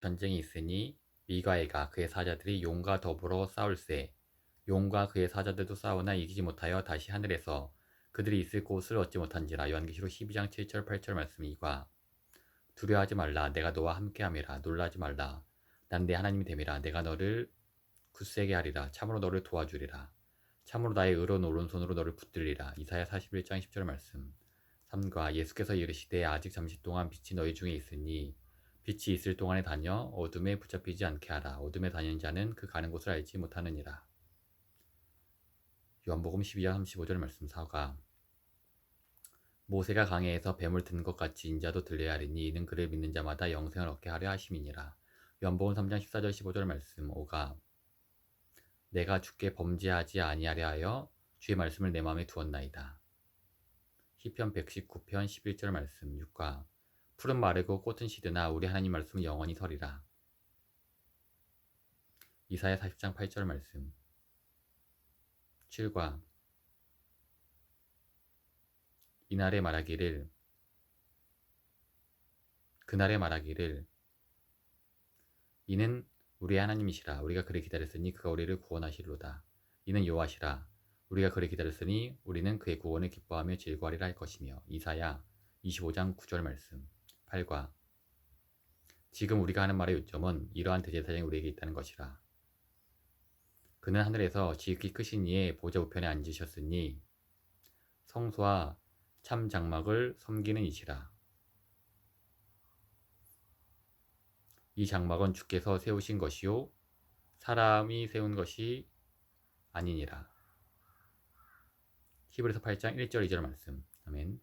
전쟁이 있으니 미가에가 그의 사자들이 용과 더불어 싸울세. 용과 그의 사자들도 싸우나 이기지 못하여 다시 하늘에서 그들이 있을 곳을 얻지 못한지라 요한계시록 12장 7절 8절 말씀 이과 두려워하지 말라. 내가 너와 함께함이라. 놀라지 말라. 난 내 하나님이 됨이라. 내가 너를 굳세게 하리라. 참으로 너를 도와주리라. 참으로 나의 의로운 오른손으로 너를 붙들리라. 이사야 41장 10절 말씀. 3과 예수께서 이르시되 아직 잠시 동안 빛이 너희 중에 있으니 빛이 있을 동안에 다녀 어둠에 붙잡히지 않게 하라. 어둠에 다니는 자는 그 가는 곳을 알지 못하느니라. 요한복음 12장 35절 말씀 4가 모세가 강해에서 뱀을 든 것 같이 인자도 들려야 하리니 이는 그를 믿는 자마다 영생을 얻게 하려 하심이니라. 요한복음 3장 14절 15절 말씀 5가. 내가 주께 범죄하지 아니하려 하여 주의 말씀을 내 마음에 두었나이다. 시편 119편 11절 말씀 6과 푸른 마르고 꽃은 시드나 우리 하나님 말씀은 영원히 서리라. 이사야 40장 8절 말씀. 7과 이날에 말하기를 그날에 말하기를 이는 우리의 하나님이시라. 우리가 그를 기다렸으니 그가 우리를 구원하시리로다. 이는 여호와시라. 우리가 그를 기다렸으니 우리는 그의 구원을 기뻐하며 즐거워하리라 할 것이며 이사야 25장 9절 말씀 8과 지금 우리가 하는 말의 요점은 이러한 대제사장이 우리에게 있다는 것이라. 그는 하늘에서 지극히 크신 이의 보좌 우편에 앉으셨으니 성소와 참 장막을 섬기는 이시라. 이 장막은 주께서 세우신 것이요 사람이 세운 것이 아니니라. 히브리서 8장 1절 2절 말씀. 아멘